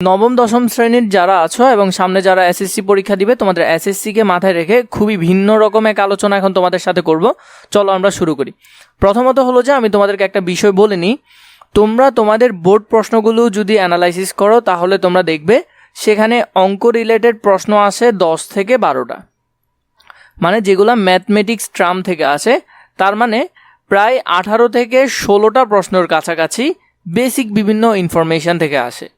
নবম, দশম শ্রেণির যারা আছো এবং সামনে যারা এসএসসি পরীক্ষা দিবে, তোমাদের এসএসসিকে মাথায় রেখে খুবই ভিন্ন রকম এক আলোচনা এখন তোমাদের সাথে করব। চলো আমরা শুরু করি। প্রথমত হলো যে, আমি তোমাদেরকে একটা বিষয় বলে নিই। তোমরা তোমাদের বোর্ড প্রশ্নগুলো যদি অ্যানালাইসিস করো, তাহলে তোমরা দেখবে সেখানে অঙ্ক রিলেটেড প্রশ্ন আসে দশ থেকে বারোটা। মানে যেগুলো ম্যাথমেটিক্স ট্রাম থেকে আসে, তার মানে প্রায় আঠারো থেকে ষোলোটা প্রশ্নের কাছাকাছি বেসিক বিভিন্ন ইনফরমেশন থেকে আসে।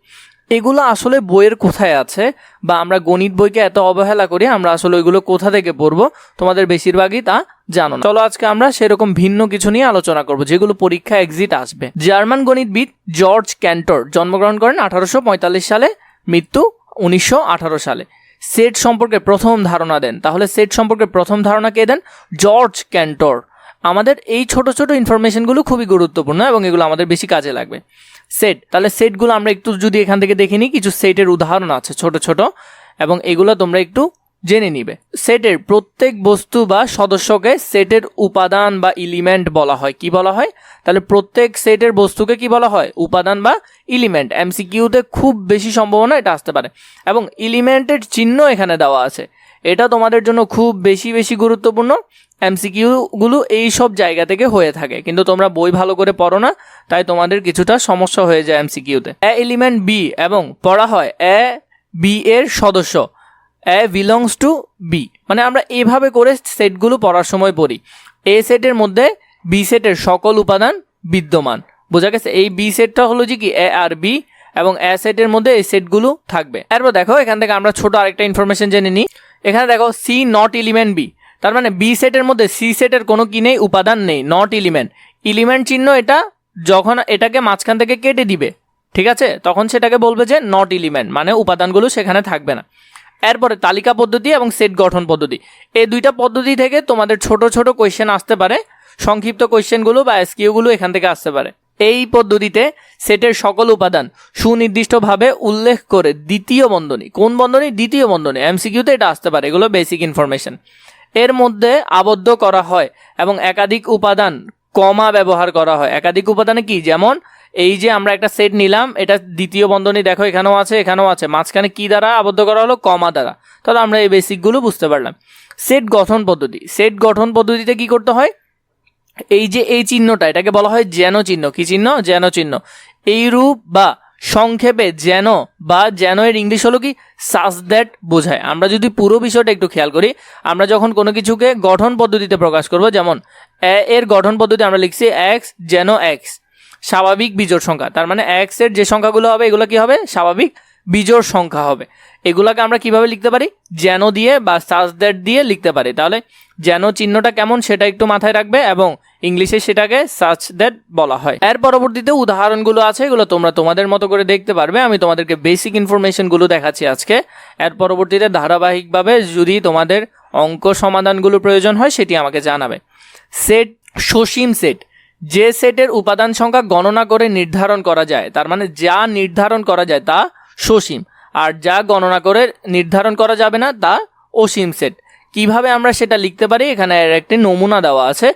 এগুলো আসলে বইয়ের কোথায় আছে? বা আমরা গণিত বইকে এত অবহেলা করি, আমরা আসলে ওইগুলো কোথা থেকে পড়ব? তোমাদের বেশিরভাগই তা জানো না। চলো আজকে আমরা সেরকম ভিন্ন কিছু নিয়ে আলোচনা করব, যেগুলো পরীক্ষা এক্সিট আসবে। জার্মান গণিতবিদ জর্জ ক্যান্টর জন্মগ্রহণ করেন আঠারোশো পঁয়তাল্লিশ সালে, মৃত্যু উনিশশো আঠারো সালে। সেট সম্পর্কে প্রথম ধারণা দেন। তাহলে সেট সম্পর্কে প্রথম ধারণা কে দেন? জর্জ ক্যান্টর। আমাদের এই ছোট ছোট ইনফরমেশনগুলো খুবই গুরুত্বপূর্ণ এবং এগুলো আমাদের বেশি কাজে লাগবে। সেট তাহলে সেটগুলো আমরা একটু যদি এখান থেকে দেখে নিই, কিছু সেটের উদাহরণ আছে ছোট ছোট এবং এগুলো তোমরা একটু জেনে নিবে। সেটের প্রত্যেক বস্তু বা সদস্যকে সেটের উপাদান বা ইলিমেন্ট বলা হয়। কি বলা হয়? তাহলে প্রত্যেক সেটের বস্তুকে কি বলা হয়? উপাদান বা এলিমেন্ট এমসিকিউতে খুব বেশি সম্ভাবনা এটা আসতে পারে। এবং ইলিমেন্টের চিহ্ন এখানে দেওয়া আছে। এটা তোমাদের জন্য খুব বেশি বেশি গুরুত্বপূর্ণ। এমসিকিউগুলো এই সব জায়গা থেকে হয়ে থাকে। কিন্তু তোমরা বই ভালো করে পড়ো না, তাই তোমাদের কিছুটা সমস্যা হয়ে যায় এমসিকিউতে এ এলিমেন্ট বি এবং পড়া হয় এ বি এর সদস্য। এ বিলংস টু বি মানে আমরা এভাবে করে সেটগুলো পড়ার সময় পড়ি। এ সেটের মধ্যে বি সেটের সকল উপাদান বিদ্যমান। বোঝা গেছে? এই বি সেটটা হলো যে কি? এ আর বি এবং এ সেটের মধ্যে এই সেটগুলো থাকবে। এরপর দেখো, এখান থেকে আমরা ছোট আরেকটা ইনফরমেশন জেনে নিই। এখানে দেখো সি নট এলিমেন্ট বি তার মানে বি সেটের মধ্যে সি সেটের কোনো কি নেই, উপাদান নেই নট এলিমেন্ট এলিমেন্ট চিহ্ন এটা যখন এটাকে মাঝখান থেকে কেটে দিবে, ঠিক আছে? তখন সেটাকে বলবে যে নট এলিমেন্ট মানে উপাদানগুলো সেখানে থাকবে না। এরপরে তালিকা পদ্ধতি এবং সেট গঠন পদ্ধতি। এই দুইটা পদ্ধতি থেকে তোমাদের ছোট ছোট কোয়েশ্চেন আসতে পারে, সংক্ষিপ্ত কোয়েশ্চেনগুলো বা এসকিউগুলো এখান থেকে আসতে পারে। এই পদ্ধতিতে সেটের সকল উপাদান সুনির্দিষ্টভাবে উল্লেখ করে দ্বিতীয় বন্ধনী, কোন বন্ধনী? দ্বিতীয় বন্ধনী এমসিকিউতে এটা আসতে পারে, এগুলো বেসিক ইনফরমেশন এর মধ্যে আবদ্ধ করা হয় এবং একাধিক উপাদান, কমা ব্যবহার করা হয়। একাধিক উপাদানে কি? যেমন এই যে আমরা একটা সেট নিলাম, এটা দ্বিতীয় বন্ধনী দেখো, এখানেও আছে এখানেও আছে। মাঝখানে কি দ্বারা আবদ্ধ করা হলো? কমা দ্বারা। তাহলে আমরা এই বেসিকগুলো বুঝতে পারলাম। সেট গঠন পদ্ধতি। সেট গঠন পদ্ধতিতে কি করতে হয়? এই যে এই চিহ্নটা, এটাকে বলা হয় যেন চিহ্ন। কি চিহ্ন? যেন চিহ্ন। এই রূপ বা সংক্ষেপে যেন বা যেন এর ইংলিশ হলো কি? সাস দ্যাট বোঝায়। আমরা যদি পুরো বিষয়টা একটু খেয়াল করি, আমরা যখন কোনো কিছুকে গঠন পদ্ধতিতে প্রকাশ করব, যেমন এ এর গঠন পদ্ধতি আমরা লিখছি এক্স যেন এক্স স্বাভাবিক বিজোড় সংখ্যা। তার মানে এক্সের যে সংখ্যাগুলো হবে, এগুলো কি হবে? স্বাভাবিক বিজোড় সংখ্যা হবে। এগুলাকে আমরা কীভাবে লিখতে পারি? যেন দিয়ে বা সাস দ্যাট দিয়ে লিখতে পারি। তাহলে যেন চিহ্নটা কেমন সেটা একটু মাথায় রাখবে এবং ইংলিশে সেটাকে সাচ দ্যাট বলা হয়। এর পরবর্তীতে উদাহরণগুলো আছে, এগুলো তোমরা তোমাদের মতো করে দেখতে পারবে। আমি তোমাদেরকে বেসিক ইনফরমেশনগুলো দেখাচ্ছি আজকে। এর পরবর্তীতে ধারাবাহিকভাবে যদি তোমাদের অঙ্ক সমাধানগুলো প্রয়োজন হয়, সেটি আমাকে জানাবে। সেট সসীম সেট যে সেটের উপাদান সংখ্যা গণনা করে নির্ধারণ করা যায়, তার মানে যা নির্ধারণ করা যায় তা সসীম। আর যা গণনা করে নির্ধারণ করা যাবে না, তা অসীম সেট কীভাবে আমরা সেটা লিখতে পারি? এখানে একটি নমুনা দেওয়া আছে।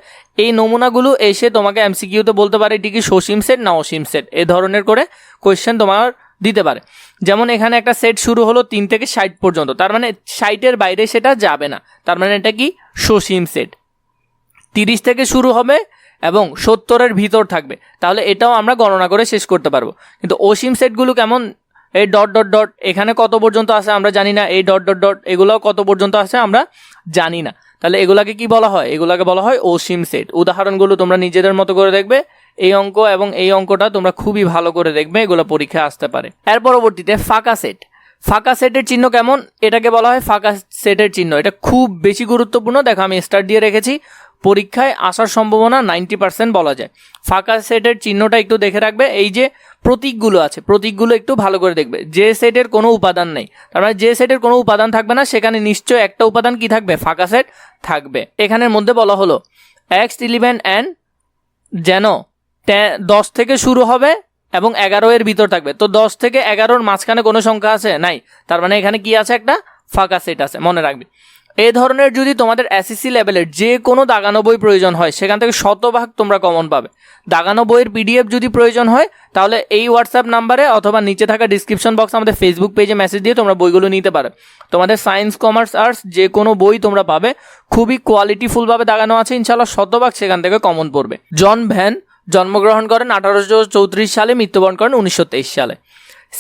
এই নমুনাগুলো এসে তোমাকে এমসিকিউতে বলতে পারে এটি কি সসীম সেট না অসীম সেট এ ধরনের করে কোয়েশ্চেন তোমার দিতে পারে। যেমন এখানে একটা সেট শুরু হলো তিন থেকে ষাট পর্যন্ত। তার মানে ষাটের বাইরে সেটা যাবে না। তার মানে এটা কি? সসীম সেট তিরিশ থেকে শুরু হবে এবং সত্তরের ভিতর থাকবে। তাহলে এটাও আমরা গণনা করে শেষ করতে পারব। কিন্তু অসীম সেটগুলো কেমন? এই ডট ডট ডট এখানে কত পর্যন্ত আছে আমরা জানি না। এই ডট ডট ডট এগুলোও কত পর্যন্ত আছে আমরা জানি না। তাহলে এগুলাকে কি বলা হয়? এগুলাকে বলা হয় অসীম সেট উদাহরণগুলো তোমরা নিজেদের মতো করে দেখবে। এই অঙ্ক এবং এই অঙ্কটা তোমরা খুবই ভালো করে দেখবে, এগুলো পরীক্ষায় আসতে পারে। এর পরবর্তীতে ফাঁকা সেট ফাঁকা সেটের চিহ্ন কেমন? এটাকে বলা হয় ফাঁকা সেটের চিহ্ন। এটা খুব বেশি গুরুত্বপূর্ণ। দেখো আমি স্টার দিয়ে রেখেছি। পরীক্ষায় আসার সম্ভাবনা নাইনটি পার্সেন্ট বলা যায়। ফাঁকা সেটের চিহ্নটা একটু দেখে রাখবে, এই যে প্রতীকগুলো আছে, প্রতীকগুলো একটু ভালো করে দেখবে। যে সেটের কোনো উপাদান নেই, তার মানে যে সেটের কোনো উপাদান থাকবে না, সেখানে নিশ্চয় একটা উপাদান কি থাকবে? ফাঁকা সেট থাকবে। এখানের মধ্যে বলা হলো এক্স ইলেভেন অ্যান্ড যেন দশ থেকে শুরু হবে এবং এগারো এর ভিতর থাকবে। তো দশ থেকে এগারোর মাঝখানে কোনো সংখ্যা আছে? নাই। তার মানে এখানে কি আছে একটা? ফাঁকা সেট আছে, মনে রাখবি। এই ধরনের যদি তোমাদের এসএসসি লেভেলের যে কোনো দাগানো বই প্রয়োজন হয়, সেখান থেকে শতভাগ তোমরা কমন পাবে। দাগানো বইয়ের পিডিএফ যদি প্রয়োজন হয়, তাহলে এই হোয়াটসঅ্যাপ নাম্বারে অথবা নিচে থাকা ডিসক্রিপশন বক্স আমাদের ফেসবুক পেজে মেসেজ দিয়ে তোমরা বইগুলো নিতে পারো। তোমাদের সায়েন্স কমার্স আর্টস যে কোনো বই তোমরা পাবে, খুবই কোয়ালিটিফুলভাবে দাগানো আছে ইনশাল্লাহ শতভাগ সেখান থেকে কমন পড়বে। জন ভ্যান জন্মগ্রহণ করেন আঠারোশো চৌত্রিশ সালে, মৃত্যুবরণ করেন উনিশশো তেইশ সালে।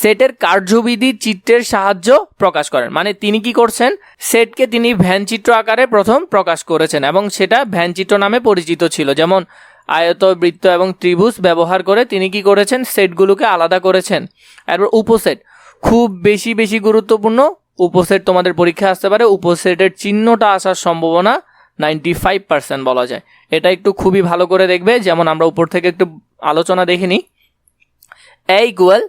সেটের কার্যবিধি চিত্রের সাহায্য প্রকাশ করেন। মানে তিনি কি করছেন? সেটকে তিনি ভ্যান চিত্র আকারে প্রথম প্রকাশ করেছেন এবং সেটা ভ্যান চিত্র নামে পরিচিত ছিল। যেমন আয়ত বৃত্ত এবং ত্রিভুজ ব্যবহার করে তিনি কি করেছেন? সেটগুলোকে আলাদা করেছেন। এরপর উপসেট। খুব বেশি বেশি গুরুত্বপূর্ণ উপসেট তোমাদের পরীক্ষা আসতে পারে। উপসেটের চিহ্নটা আসার সম্ভাবনা নাইনটি ফাইভ পার্সেন্ট বলা যায়। এটা একটু খুবই ভালো করে দেখবে। যেমন আমরা উপর থেকে একটু আলোচনা দেখে নিই। A equal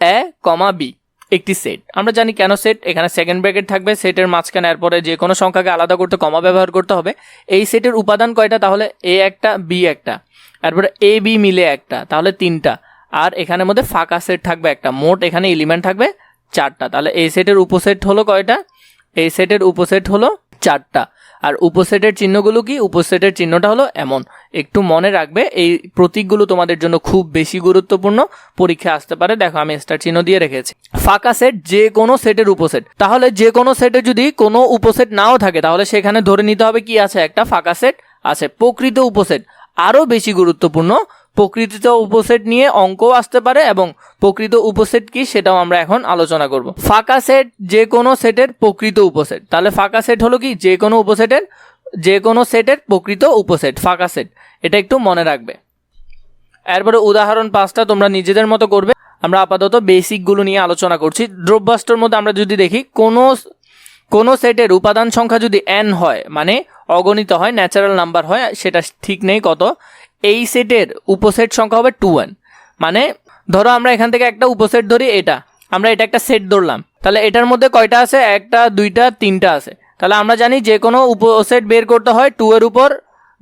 A comma B একটি সেট আমরা জানি কেন সেট এখানে সেকেন্ড ব্র্যাকেট থাকবে সেটের মাঝখানে এরপরে যে কোনো সংখ্যাকে আলাদা করতে কমা ব্যবহার করতে হবে। এই সেটের উপাদান কয়টা? তাহলে এ একটা বি একটা। এরপরে এ বি মিলে একটা, তাহলে তিনটা। আর এখানের মধ্যে ফাঁকা সেট থাকবে একটা। মোট এখানে এলিমেন্ট থাকবে চারটা। তাহলে এই সেটের উপসেট হলো কয়টা? এই সেটের উপসেট হলো চারটা। আর উপসেটের চিহ্নগুলো কি? উপসেটের চিহ্নটা হলো এমন। একটু মনে রাখবে, এই প্রতীকগুলো তোমাদের জন্য খুব বেশি গুরুত্বপূর্ণ। পরীক্ষা আসতে পারে। দেখো, আমি স্টার চিহ্ন দিয়ে রেখেছি। ফাঁকা সেট যে কোনো সেটের উপসেট। তাহলে যে কোনো সেটে যদি কোনো উপসেট নাও থাকে, তাহলে সেখানে ধরে নিতে হবে কি আছে? একটা ফাঁকা সেট আছে। প্রকৃত উপসেট। আরও বেশি গুরুত্বপূর্ণ প্রকৃত উপসেট নিয়ে অঙ্কও আসতে পারে এবং প্রকৃত উপসেট কি সেটাও আমরা এখন আলোচনা করব। ফাঁকা সেট যে কোনো সেটের প্রকৃত উপসেট। তাহলে ফাঁকা সেট হলো কি? যে কোনো উপসেটের যে কোনো সেটের প্রকৃত উপসেট, ফাঁকা সেট। এটা একটু মনে রাখবে। এরপরে উদাহরণ পাঁচটা তোমরা নিজেদের মতো করবে। আমরা আপাতত বেসিকগুলো নিয়ে আলোচনা করছি। দ্রব্যাস্ত্রর মধ্যে আমরা যদি দেখি, কোনো কোনো সেটের উপাদান সংখ্যা যদি এন হয় মানে অগণিত হয় ন্যাচারাল নাম্বার হয়, সেটা ঠিক নেই কত? এই সেটের উপসেট সংখ্যা হবে টু ওয়ান মানে ধরো আমরা এখান থেকে একটা উপসেট ধরি এটা। আমরা এটা একটা সেট ধরলাম। তাহলে এটার মধ্যে কয়টা আছে? একটা, দুইটা, তিনটা আছে। তাহলে আমরা জানি যে কোনো উপসেট বের করতে হয় টু এর উপর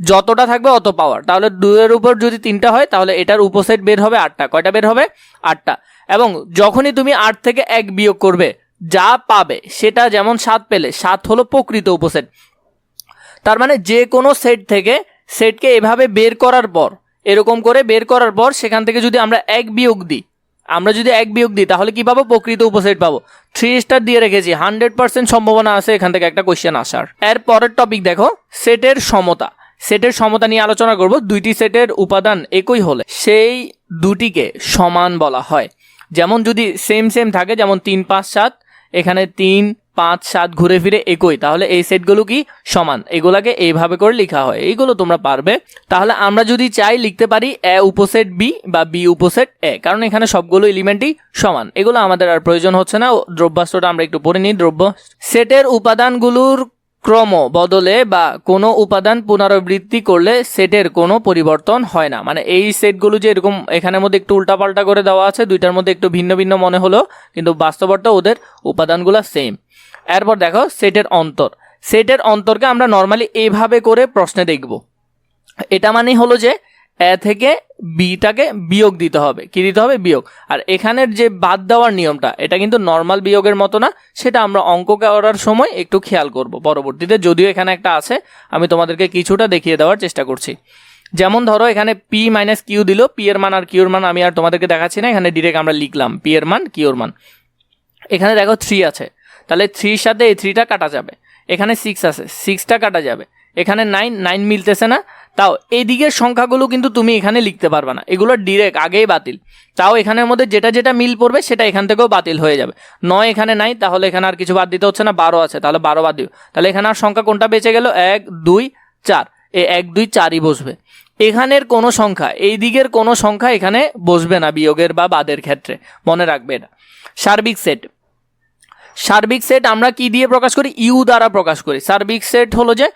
যতটা থাকবে অত পাওয়ার তাহলে দুইয়ের উপর যদি তিনটা হয়, তাহলে এটার উপসেট বের হবে আটটা। কয়টা বের হবে? আটটা। এবং যখনই তুমি আট থেকে এক বিয়োগ করবে, যা পাবে, সেটা যেমন সাত পেলে, সাত হলো প্রকৃত উপসেট। তার মানে যে কোনো সেট থেকে সেটকে এভাবে বের করার পর, এরকম করে বের করার পর সেখান থেকে যদি আমরা এক বিয়োগ দিই, আমরা যদি এক বিয়োগ দিই, তাহলে কি পাবো? প্রকৃত উপসেট পাবো। থ্রি স্টার দিয়ে রেখেছি হান্ড্রেড পার্সেন্ট সম্ভাবনা আছে এখান থেকে একটা কোয়েশ্চেন আসার। এর পরের টপিক দেখো, সেটের সমতা। সেটের সমতা নিয়ে আলোচনা করব, দুইটি সেটের উপাদান একই হলে। সেই দুটিকে সমান বলা হয়। যেমন যদি সেম সেম থাকে, যেমন তিন, পাঁচ, সাত, এখানে তিন পাঁচ সাত ঘুরে ফিরে একই। তাহলে এই সেটগুলো কি? সমান। এগুলাকে এইভাবে করে লেখা হয়। এইগুলো তোমরা পারবে। তাহলে আমরা যদি চাই লিখতে পারি এ উপসেট বি বা বি উপসেট এ, কারণ এখানে সবগুলো এলিমেন্টই সমান। এগুলো আমাদের আর প্রয়োজন হচ্ছে না। দ্রব্যাস্ত্রটা আমরা একটু পড়ে নিই। দ্রব্য সেটের উপাদানগুলোর ক্রম বদলে বা কোনো উপাদান পুনরাবৃত্তি করলে সেটের কোনো পরিবর্তন হয় না। মানে এই সেটগুলো যে এরকম এখানের মধ্যে একটু উল্টাপাল্টা করে দেওয়া আছে, দুইটার মধ্যে একটু ভিন্ন ভিন্ন মনে হলো, কিন্তু বাস্তবতা ওদের উপাদানগুলো সেম এরপর দেখো, সেটের অন্তর। সেটের অন্তরকে আমরা নর্মালি এইভাবে করে প্রশ্নে দেখব। এটা মানে হলো যে, এ থেকে বিটাকে বিয়োগ দিতে হবে। কি দিতে হবে? বিয়োগ। আর এখানের যে বাদ দেওয়ার নিয়মটা, এটা কিন্তু নর্মাল বিয়োগের মতো না, সেটা আমরা অঙ্ক করার সময় একটু খেয়াল করব পরবর্তীতে। যদিও এখানে একটা আছে, আমি তোমাদেরকে কিছুটা দেখিয়ে দেওয়ার চেষ্টা করছি। যেমন ধরো, এখানে পি মাইনাস কিউ দিল পি এর মান আর কিউর মান আমি আর তোমাদেরকে দেখাচ্ছি না, এখানে ডিরেক্ট আমরা লিখলাম পি এর মান কিউর মান। এখানে দেখো থ্রি আছে। তাহলে থ্রির সাথে এই থ্রিটা কাটা যাবে। এখানে সিক্স আছে সিক্সটা কাটা যাবে। এখানে নাইন নাইন মিলতেছে না। তাও এই দিকের সংখ্যাগুলো কিন্তু তুমি এখানে লিখতে পারবে না। এগুলো ডিরেক্ট আগেই বাতিল। তাও এখানের মধ্যে যেটা যেটা মিল পড়বে, সেটা এখান থেকেও বাতিল হয়ে যাবে। নয় এখানে নাই, তাহলে এখানে আর কিছু বাদ দিতে হচ্ছে না, বারো আছে, তাহলে বারো বাদ দিও। তাহলে এখানে আর সংখ্যা কোনটা বেঁচে গেল? এক, দুই, চার। এই এক, দুই, চারই বসবে। এখানের কোনো সংখ্যা এই দিকের কোনো সংখ্যা এখানে বসবে না বিয়োগের বা বাদের ক্ষেত্রে। মনে রাখবে এটা। সার্বিক সেট সার্বিক সেট আমরা কি দিয়ে প্রকাশ করি? ইউ দ্বারা প্রকাশ করি। সার্বিক সেট হলো যে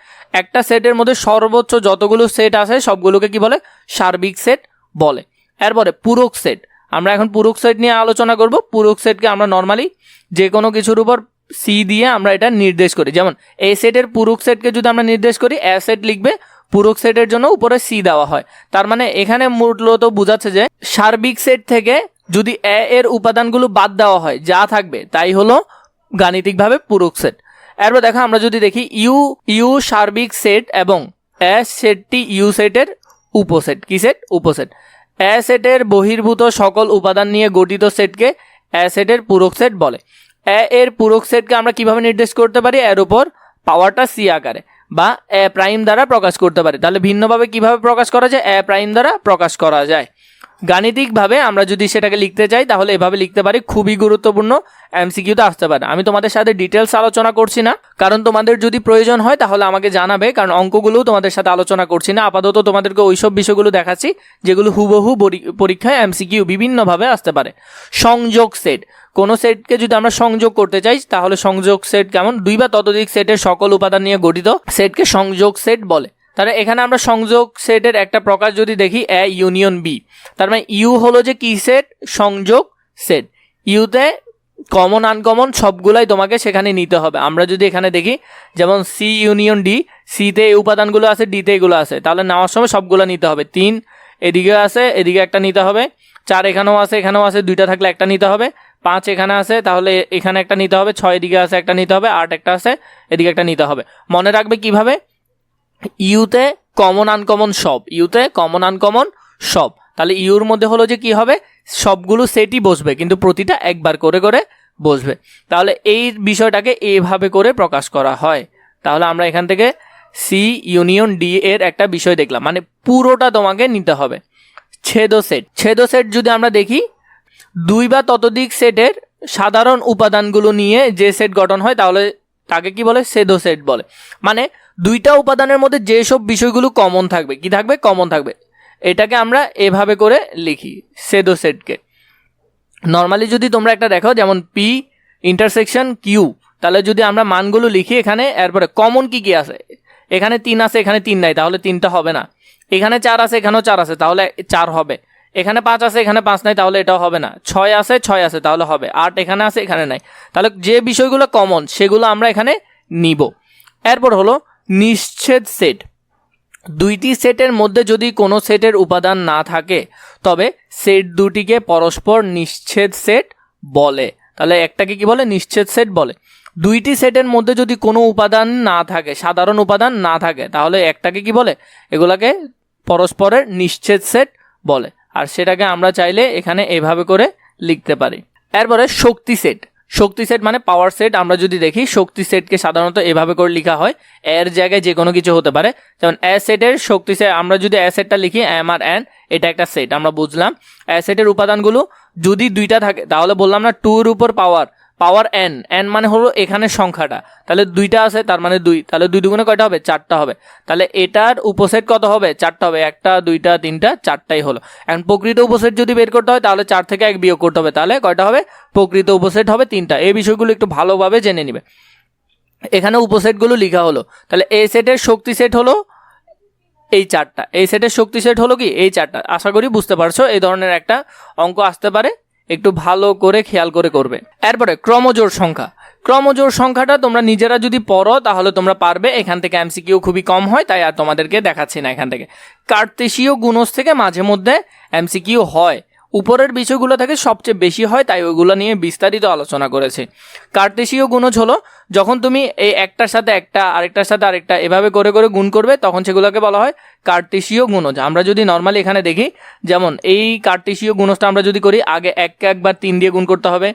একটা সেটের মধ্যে সর্বোচ্চ যতগুলো সেট আছে, সবগুলোকে কি বলে? সার্বিক সেট বলে। এরপরে পূরক সেট আমরা এখন পূরক সেট নিয়ে আলোচনা করব। পূরক সেটকে আমরা নর্মালি যে কোনো কিছুর উপর সি দিয়ে আমরা এটা নির্দেশ করি। যেমন এ সেটের পূরক সেটকে যদি আমরা নির্দেশ করি, এ সেট লিখবে, পূরক সেটের জন্য উপরে সি দেওয়া হয়। তার মানে এখানে মূলত বোঝাচ্ছে যে সার্বিক সেট থেকে যদি এ এর উপাদানগুলো বাদ দেওয়া হয়, যা থাকবে, তাই হলো গাণিতিকভাবে পূরক সেট এরপর দেখো আমরা যদি দেখি ইউ ইউ সার্বিক সেট এবং এস সেটটি ইউ সেটের উপসেট কি সেট উপসেট এ সেটের বহির্ভূত সকল উপাদান নিয়ে গঠিত সেটকে এ সেটের পূরক সেট বলে। এ এর পূরক সেটকে আমরা কীভাবে নির্দেশ করতে পারি? এর উপর পাওয়ারটা সি আকারে বা এ প্রাইম দ্বারা প্রকাশ করতে পারি। তাহলে ভিন্নভাবে কীভাবে প্রকাশ করা যায়? এ প্রাইম দ্বারা প্রকাশ করা যায়। গাণিতিকভাবে আমরা যদি সেটাকে লিখতে চাই, তাহলে এভাবে লিখতে পারি, খুবই গুরুত্বপূর্ণ এমসিকিউতে আসতে পারে। আমি তোমাদের সাথে ডিটেলস আলোচনা করছি না, কারণ তোমাদের যদি প্রয়োজন হয়, তাহলে আমাকে জানাবে, কারণ অঙ্কগুলোও তোমাদের সাথে আলোচনা করছি না। আপাতত তোমাদেরকে ওইসব বিষয়গুলো দেখাচ্ছি, যেগুলো হুবহু পরি- পরীক্ষায় এমসিকিউ বিভিন্নভাবে আসতে পারে। সংযোগ সেট কোনো সেটকে যদি আমরা সংযোগ করতে চাই, তাহলে সংযোগ সেট কেমন? দুই বা ততোধিক সেটের সকল উপাদান নিয়ে গঠিত সেটকে সংযোগ সেট বলে। তাহলে এখানে আমরা সংযোগ সেটের একটা প্রকাশ যদি দেখি এ ইউনিয়ন বি তার মানে ইউ হলো যে কি সেট? সংযোগ সেট। ইউতে কমন আনকমন সবগুলাই তোমাকে সেখানে নিতে হবে। আমরা যদি এখানে দেখি, যেমন সি ইউনিয়ন ডি সিতে এই উপাদানগুলো আছে ডিতে এগুলো আছে। তাহলে নেওয়ার সময় সবগুলো নিতে হবে। তিন, এদিকে আছে, এদিকে একটা নিতে হবে। চার এখানেও আছে এখানেও আছে, দুইটা থাকলে একটা নিতে হবে। পাঁচ এখানে আছে, তাহলে এখানে একটা নিতে হবে। ছয় এদিকে আছে, একটা নিতে হবে। আট একটা আছে, এদিকে একটা নিতে হবে। মনে রাখবে কীভাবে? ইউতে কমন আনকমন সব, ইউতে কমন আনকমন সব। তাহলে ইউর মধ্যে হলো যে কি হবে? সবগুলো সেটই বসবে, কিন্তু প্রতিটা একবার করে করে বসবে। তাহলে এই বিষয়টাকে এইভাবে করে প্রকাশ করা হয়। তাহলে আমরা এখান থেকে সি ইউনিয়ন ডি এর একটা বিষয় দেখলাম মানে পুরোটা তোমাকে নিতে হবে। ছেদ সেট ছেদ সেট যদি আমরা দেখি, দুই বা ততোধিক সেটের সাধারণ উপাদানগুলো নিয়ে যে সেট গঠন হয়, তাহলে তাকে কি বলে? সেদো সেট বলে। মানে দুইটা উপাদানের মধ্যে যেসব বিষয়গুলো কমন থাকবে, কি থাকবে? কমন থাকবে। এটাকে আমরা এভাবে করে লিখি সেদো সেটকে নর্মালি যদি তোমরা একটা দেখো, যেমন পি ইন্টারসেকশন কিউ তাহলে যদি আমরা মানগুলো লিখি এখানে, এরপরে কমন কি কি আছে? এখানে তিন আছে, এখানে তিন নাই, তাহলে তিনটা হবে না। এখানে চার আছে, এখানেও চার আছে, তাহলে চার হবে। এখানে পাঁচ আছে, এখানে পাঁচ নাই, তাহলে এটাও হবে না। ছয় আছে ছয় আছে, তাহলে হবে। আট এখানে আছে, এখানে নাই। তাহলে যে বিষয়গুলো কমন সেগুলো আমরা এখানে নিব। এরপর হলো নিশ্ছেদ সেট দুইটি সেটের মধ্যে যদি কোনো সেটের উপাদান না থাকে, তবে সেট দুটিকে পরস্পর নিশ্ছেদ সেট বলে। তাহলে একটাকে কি বলে? নিশ্চেদ সেট বলে। দুইটি সেটের মধ্যে যদি কোনো উপাদান না থাকে, সাধারণ উপাদান না থাকে, তাহলে একটাকে কি বলে? এগুলাকে পরস্পরের নিশ্চেদ সেট বলে। আর সেটাকে আমরা চাইলে এখানে এভাবে করে লিখতে পারি। এরপরে শক্তি সেট শক্তি সেট মানে পাওয়ার সেট আমরা যদি দেখি, শক্তি সেটকে সাধারণত এভাবে করে লিখা হয়। এর জায়গায় যে কোনো কিছু হতে পারে। যেমন এ সেটের শক্তি সেট আমরা যদি এ সেটটা লিখি এম আর এন এটা একটা সেট আমরা বুঝলাম। অ্যাসেটের সেটের উপাদানগুলো যদি দুইটা থাকে, তাহলে বললাম না টুর উপর পাওয়ার পাওয়ার এন এন মানে হলো এখানে সংখ্যাটা। তাহলে দুইটা আছে, তার মানে দুই। তাহলে দুই দুগুণে কয়টা হবে? চারটা হবে। তাহলে এটার উপসেট কত হবে? চারটা হবে। একটা, দুইটা, তিনটা, চারটাই হলো। এখন প্রকৃত উপসেট যদি বের করতে হয়, তাহলে চার থেকে এক বিয়োগ করতে হবে। তাহলে কয়টা হবে? প্রকৃত উপসেট হবে তিনটা। এই বিষয়গুলো একটু ভালোভাবে জেনে নিবে। এখানে উপসেটগুলো লেখা হলো। তাহলে এই সেটের শক্তি সেট হলো এই চারটা। এই সেটের শক্তি সেট হলো কি? এই চারটা। আশা করি বুঝতে পারছ। এই ধরনের একটা অঙ্ক আসতে পারে। একটু ভালো করে খেয়াল করে করবে। এরপরে, ক্রমজোর সংখ্যা। ক্রমজোর সংখ্যাটা তোমরা নিজেরা যদি পড়ো, তাহলে তোমরা পারবে। এখান থেকে এমসিকিউ খুবই কম হয়, তাই আর তোমাদেরকে দেখাচ্ছি না এখান থেকে। কার্তেশীয় গুণজ থেকে মাঝে মধ্যে এমসিকিউ হয়। উপরের বিষয়গুলো থেকে সবচেয়ে বেশি হয়, তাই ওগুলো নিয়ে বিস্তারিত আলোচনা করেছে। কার্তেশীয় গুণজ হলো, যখন তুমি এই একটার সাথে একটা, আরেকটার সাথে আরেকটা এভাবে করে করে গুণ করবে, তখন সেগুলোকে বলা হয় কার্তেশীয় গুণজ আমরা যদি নর্মালি এখানে দেখি, যেমন এই কার্তেশীয় গুণজটা আমরা যদি করি, আগে এক একবার তিন দিয়ে গুণ করতে হবে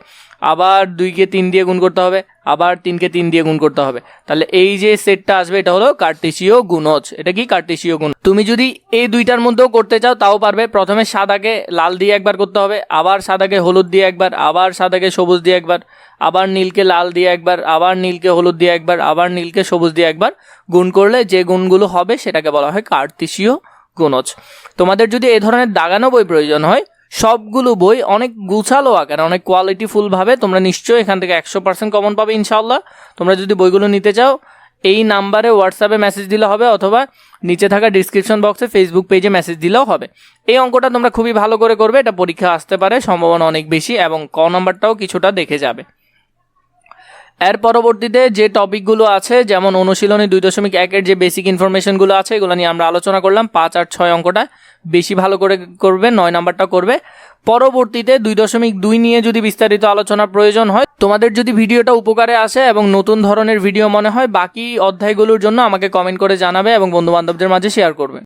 আবার দুইকে তিন দিয়ে গুণ করতে হবে, আবার তিনকে তিন দিয়ে গুণ করতে হবে। তাহলে এই যে সেটটা আসবে, এটা হলো কার্টেশীয় গুণজ। এটা কি কার্টেশীয় গুণ? তুমি যদি এই দুইটার মধ্যেও করতে চাও, তাও পারবে। প্রথমে সাদাকে লাল দিয়ে একবার করতে হবে, আবার সাদাকে হলুদ দিয়ে একবার, আবার সাদাকে সবুজ দিয়ে একবার, আবার নীলকে লাল দিয়ে একবার, আবার নীলকে হলুদ দিয়ে একবার, আবার নীলকে সবুজ দিয়ে একবার গুণ করলে যে গুণগুলো হবে, সেটাকে বলা হয় কার্তেশীয় গুণজ। তোমাদের যদি এই ধরনের দাগানো বই প্রয়োজন হয় সবগুলো বই অনেক গুছালো আকারে, অনেক কোয়ালিটিফুলভাবে তোমরা নিশ্চয়ই এখান থেকে একশো পার্সেন্ট কমন পাবে ইনশাল্লাহ তোমরা যদি বইগুলো নিতে চাও, এই নাম্বারে হোয়াটসঅ্যাপে মেসেজ দিলে হবে অথবা নিচে থাকা ডিসক্রিপশন বক্সে ফেসবুক পেজে মেসেজ দিলেও হবে। এই অঙ্কটা তোমরা খুবই ভালো করে করবে, এটা পরীক্ষা আসতে পারে, সম্ভাবনা অনেক বেশি এবং ক নাম্বারটাও কিছুটা দেখে যাবে। এর পরবর্তীতে যে টপিকগুলো আছে, যেমন অনুশীলনী দুই দশমিক একের যে বেসিক ইনফরমেশনগুলো আছে, এগুলো নিয়ে আমরা আলোচনা করলাম। পাঁচ আর ছয় অঙ্কটা বেশি ভালো করে করবে, নয় নাম্বারটা করবে। পরবর্তীতে দুই দশমিক দুই নিয়ে যদি বিস্তারিত আলোচনার প্রয়োজন হয়, তোমাদের যদি ভিডিওটা উপকারে আসে এবং নতুন ধরনের ভিডিও মনে হয়, বাকি অধ্যায়গুলোর জন্য আমাকে কমেন্ট করে জানাবে এবং বন্ধু বান্ধবদের মাঝে শেয়ার করবে।